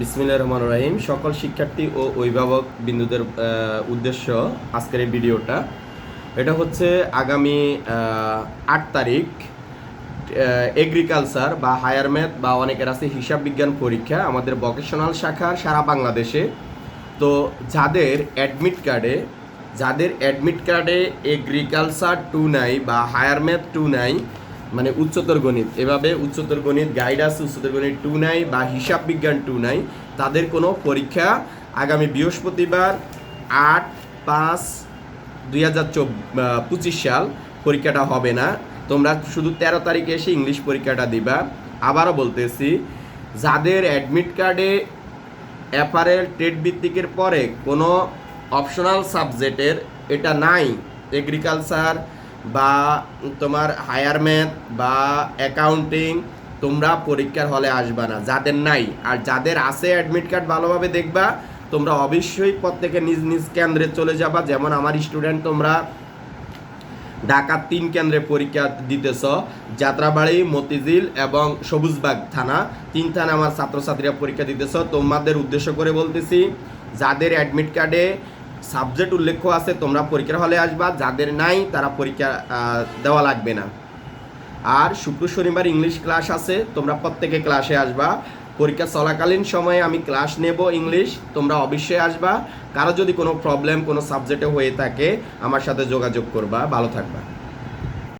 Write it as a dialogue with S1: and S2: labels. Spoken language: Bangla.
S1: বিসমিল্লাহ রহমান রাহিম। সকল শিক্ষার্থী ও অভিভাবক বিন্দুদের উদ্দেশ্য আজকের এই ভিডিওটা। এটা হচ্ছে আগামী আট তারিখ এগ্রিকালচার বা হায়ার ম্যাথ বা অনেকের আছে হিসাব বিজ্ঞান পরীক্ষা আমাদের ভকেশনাল শাখা সারা বাংলাদেশে। তো যাদের অ্যাডমিট কার্ডে যাদের অ্যাডমিট কার্ডে এগ্রিকালচার টু নাই বা হায়ার ম্যাথ টু নাই মানে উচ্চতর গণিত। এভাবে উচ্চতর গণিত গাইড আছে উচ্চতর গণিত টু নাই বা হিসাব বিজ্ঞান টু নাই, তাদের কোনো পরীক্ষা আগামী বৃহস্পতিবার আট পাঁচ দুই হাজার পঁচিশ সাল পরীক্ষাটা হবে না। তোমরা শুধু তেরো তারিখে এসে ইংলিশ পরীক্ষাটা দিবা। আবারও বলতেছি, যাদের অ্যাডমিট কার্ডে অ্যাপারেল ট্রেড ভিত্তিকের পরে কোনো অপশনাল সাবজেক্টের এটা নাই এগ্রিকালচার বা তোমার হায়ার ম্যাথ বা অ্যাকাউন্টিং, তোমরা পরীক্ষার হলে আসবা না। যাদের নাই, আর যাদের আছে অ্যাডমিট কার্ড ভালোভাবে দেখবা, তোমরা অবশ্যই প্রত্যেকে নিজ নিজ কেন্দ্রে চলে যাবা। যেমন আমার স্টুডেন্ট তোমরা ঢাকার তিন কেন্দ্রে পরীক্ষা দিতেছ, যাত্রাবাড়ি, মতিঝিল এবং সবুজবাগ থানা। তিন থানা আমার ছাত্রছাত্রীরা পরীক্ষা দিতেছ। তোমাদের উদ্দেশ্য করে বলতেছি, যাদের অ্যাডমিট কার্ডে সাবজেক্ট উল্লেখ আছে, তোমরা পরীক্ষার হলে আসবা, যাদের নাই তারা পরীক্ষা দেওয়া লাগবে না। আর শুক্র শনিবার ইংলিশ ক্লাস আছে, তোমরা প্রত্যেকে ক্লাসে আসবা। পরীক্ষা চলাকালীন সময়ে আমি ক্লাস নেব ইংলিশ, তোমরা অবশ্যই আসবা। কারও যদি কোনো প্রবলেম কোনো সাবজেক্টে হয়ে থাকে, আমার সাথে যোগাযোগ করবা। ভালো থাকবা।